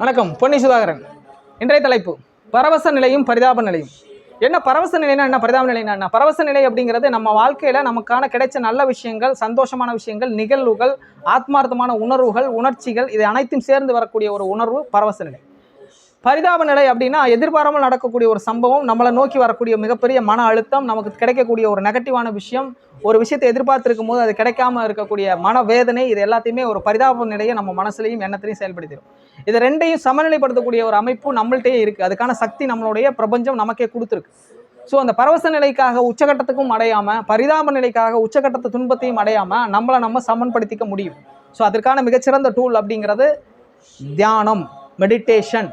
வணக்கம் பொன்னி சுதாகரன். இன்றைய தலைப்பு பரவச நிலையும் பரிதாப நிலையும். என்ன பரவச நிலைனா என்ன பரிதாப நிலைனா என்ன? பரவச நிலை அப்படிங்கிறது நம்ம வாழ்க்கையில் நமக்கான கிடைச்ச நல்ல விஷயங்கள் சந்தோஷமான விஷயங்கள் நிகழ்வுகள் ஆத்மார்த்தமான உணர்வுகள் உணர்ச்சிகள் இது அனைத்தும் சேர்ந்து வரக்கூடிய ஒரு உணர்வு பரவச நிலை. பரிதாப நிலை அப்படின்னா எதிர்பாராமல் நடக்கக்கூடிய ஒரு சம்பவம் நம்மளை நோக்கி வரக்கூடிய மிகப்பெரிய மன அழுத்தம் நமக்கு கிடைக்கக்கூடிய ஒரு நெகட்டிவான விஷயம் ஒரு விஷயத்தை எதிர்பார்த்துருக்கும் போது அது கிடைக்காம இருக்கக்கூடிய மன வேதனை இது எல்லாத்தையுமே ஒரு பரிதாப நிலையை நம்ம மனசுலையும் எண்ணத்திலையும் செயல்படுத்திடும் இது ரெண்டையும் சமநிலைப்படுத்தக்கூடிய ஒரு அமைப்பு நம்மள்ட்டயே இருக்குது அதுக்கான சக்தி நம்மளுடைய பிரபஞ்சம் நமக்கே கொடுத்துருக்கு. ஸோ அந்த பரவச நிலைக்காக உச்சகட்டத்துக்கும் அடையாமல் பரிதாப நிலைக்காக உச்சகட்டத்தை துன்பத்தையும் அடையாமல் நம்மளை நம்ம சமன்படுத்திக்க முடியும். ஸோ அதற்கான மிகச்சிறந்த டூல் அப்படிங்கிறது தியானம் மெடிடேஷன்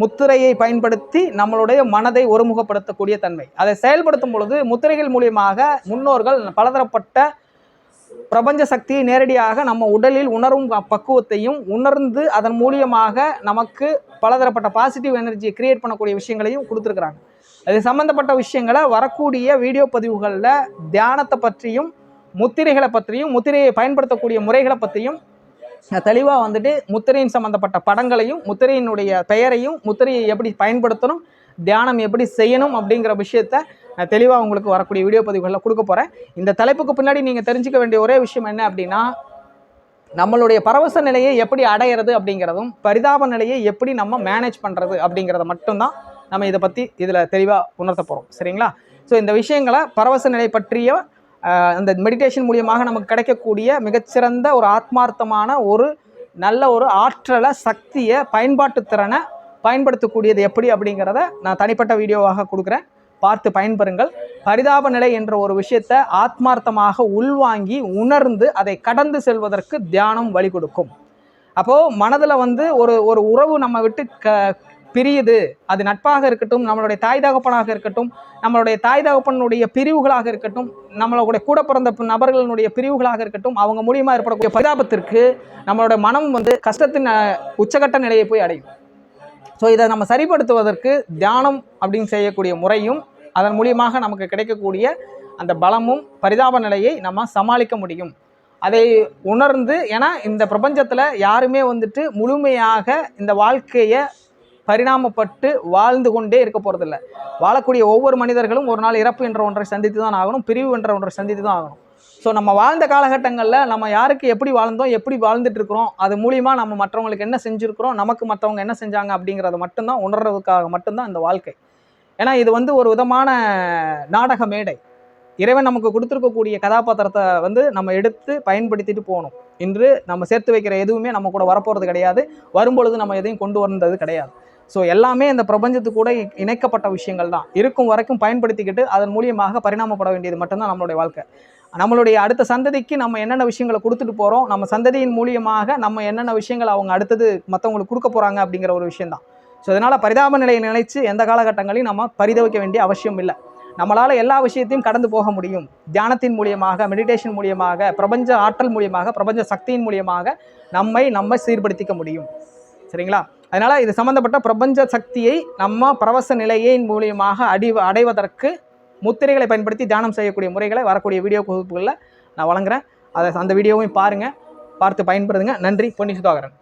முத்திரையை பயன்படுத்தி நம்மளுடைய மனதை ஒருமுகப்படுத்தக்கூடிய தன்மை. அதை செயல்படுத்தும் பொழுது முத்திரைகள் மூலியமாக முன்னோர்கள் பலதரப்பட்ட பிரபஞ்ச சக்தியை நேரடியாக நம்ம உடலில் உணரும் பக்குவத்தையும் உணர்ந்து அதன் மூலியமாக நமக்கு பலதரப்பட்ட பாசிட்டிவ் எனர்ஜியை கிரியேட் பண்ணக்கூடிய விஷயங்களையும் கொடுத்துருக்குறாங்க. அது சம்மந்தப்பட்ட விஷயங்களை வரக்கூடிய வீடியோ பதிவுகளில் தியானத்தை பற்றியும் முத்திரைகளை பற்றியும் முத்திரையை பயன்படுத்தக்கூடிய முறைகளை பற்றியும் தெளிவாக வந்துட்டு முத்திரையின் சம்மந்தப்பட்ட படங்களையும் முத்திரையினுடைய பெயரையும் முத்திரையை எப்படி பயன்படுத்தணும் தியானம் எப்படி செய்யணும் அப்படிங்கிற விஷயத்த நான் தெளிவாக உங்களுக்கு வரக்கூடிய வீடியோ பதிவுகளில் கொடுக்க போகிறேன் இந்த தலைப்புக்கு பின்னாடி நீங்கள் தெரிஞ்சுக்க வேண்டிய ஒரே விஷயம் என்ன அப்படின்னா நம்மளுடைய பரவச நிலையை எப்படி அடையிறது அப்படிங்கிறதும் பரிதாப நிலையை எப்படி நம்ம மேனேஜ் பண்ணுறது அப்படிங்கிறத மட்டும்தான் நம்ம இதை பற்றி இதில் தெளிவாக உணர்த்த போகிறோம் சரிங்களா? ஸோ இந்த விஷயங்களை பரவச நிலை பற்றிய அந்த மெடிடேஷன் மூலியமாக நமக்கு கிடைக்கக்கூடிய மிகச்சிறந்த ஒரு ஆத்மார்த்தமான ஒரு நல்ல ஒரு ஆற்றலை சக்தியை பயன்பாட்டு திறனை பயன்படுத்தக்கூடியது எப்படி அப்படிங்கிறத நான் தனிப்பட்ட வீடியோவாக கொடுக்குறேன். பார்த்து பயன்பெறுங்கள். பரிதாப நிலை என்ற ஒரு விஷயத்தை ஆத்மார்த்தமாக உள்வாங்கி உணர்ந்து அதை கடந்து செல்வதற்கு தியானம் வழி கொடுக்கும். அப்போது மனதில் வந்து ஒரு ஒரு உறவு நம்ம விட்டு க பிரியுது. அது நட்பாக இருக்கட்டும் நம்மளுடைய தாய் தகப்பனாக இருக்கட்டும் நம்மளுடைய தாய் தகப்பனுடைய பிரிவுகளாக இருக்கட்டும் நம்மளுடைய கூட பிறந்த நபர்களுடைய நபர்களினுடைய பிரிவுகளாக இருக்கட்டும் அவங்க மூலியமாக ஏற்படக்கூடிய பரிதாபத்திற்கு நம்மளோட மனம் வந்து கஷ்டத்தின் உச்சகட்ட நிலையை போய் அடையும். ஸோ இதை நம்ம சரிப்படுத்துவதற்கு தியானம் அப்படின்னு செய்யக்கூடிய முறையும் அதன் மூலியமாக நமக்கு கிடைக்கக்கூடிய அந்த பலமும் பரிதாப நிலையை நம்ம சமாளிக்க முடியும். அதை உணர்ந்து ஏன்னா இந்த பிரபஞ்சத்தில் யாருமே வந்துட்டு முழுமையாக இந்த வாழ்க்கையை பரிணாமப்பட்டு வாழ்ந்து கொண்டே இருக்க போகிறதில்ல வாழக்கூடிய ஒவ்வொரு மனிதர்களும் ஒரு நாள் இறப்பு என்ற ஒன்றை சந்தித்து தான் ஆகணும் பிரிவு என்ற ஒன்றை சந்தித்து தான் ஆகணும். ஸோ நம்ம வாழ்ந்த காலகட்டங்களில் நம்ம யாருக்கு எப்படி வாழ்ந்தோம் எப்படி வாழ்ந்துட்டு இருக்கிறோம் அது மூலிமா நம்ம மற்றவங்களுக்கு என்ன செஞ்சுருக்கிறோம் நமக்கு மற்றவங்க என்ன செஞ்சாங்க அப்படிங்கிறத மட்டும்தான் உணர்றதுக்காக மட்டும்தான் இந்த வாழ்க்கை. ஏன்னா இது வந்து ஒரு விதமான நாடக மேடை. இறைவன் நமக்கு கொடுத்துருக்கக்கூடிய கதாபாத்திரத்தை வந்து நம்ம எடுத்து பயன்படுத்திட்டு போகணும். இன்று நம்ம சேர்த்து வைக்கிற எதுவுமே நம்ம கூட வரப்போகிறது கிடையாது. வரும்பொழுது நம்ம எதையும் கொண்டு வந்தது கிடையாது. ஸோ எல்லாமே இந்த பிரபஞ்சத்து கூட இ- இணைக்கப்பட்ட விஷயங்கள் தான். இருக்கும் வரைக்கும் பயன்படுத்திக்கிட்டு அதன் மூலியமாக பரிணாமப்பட வேண்டியது மட்டும்தான் நம்மளுடைய வாழ்க்கை. நம்மளுடைய அடுத்த சந்ததிக்கு நம்ம என்னென்ன விஷயங்களை கொடுத்துட்டு போகிறோம் நம்ம சந்ததியின் மூலியமாக நம்ம என்னென்ன விஷயங்கள் அவங்க அடுத்தது மற்றவங்களுக்கு கொடுக்க போகிறாங்க அப்படிங்கிற ஒரு விஷயந்தான் ஸோ இதனால் பரிதாப நிலையை நினைச்சு எந்த காலகட்டங்களையும் நம்ம பரிதவிக்க வேண்டிய அவசியம் இல்லை. நம்மளால் எல்லா விஷயத்தையும் கடந்து போக முடியும். தியானத்தின் மூலியமாக மெடிடேஷன் மூலியமாக பிரபஞ்ச ஆற்றல் மூலியமாக பிரபஞ்ச சக்தியின் மூலியமாக நம்மை நம்ம சீர்படுத்திக்க முடியும். சரிங்களா? அதனால் இது சம்மந்தப்பட்ட பிரபஞ்ச சக்தியை நம்ம பரவச நிலையின் மூலியமாக அடி அடைவதற்கு முத்திரைகளை பயன்படுத்தி தியானம் செய்யக்கூடிய முறைகளை வரக்கூடிய வீடியோ தொகுப்புகளில் நான் வழங்குறேன். அதை அந்த வீடியோவையும் பாருங்கள் பார்த்து பயன்படுத்துங்க நன்றி பொன்னி சுதாகரன்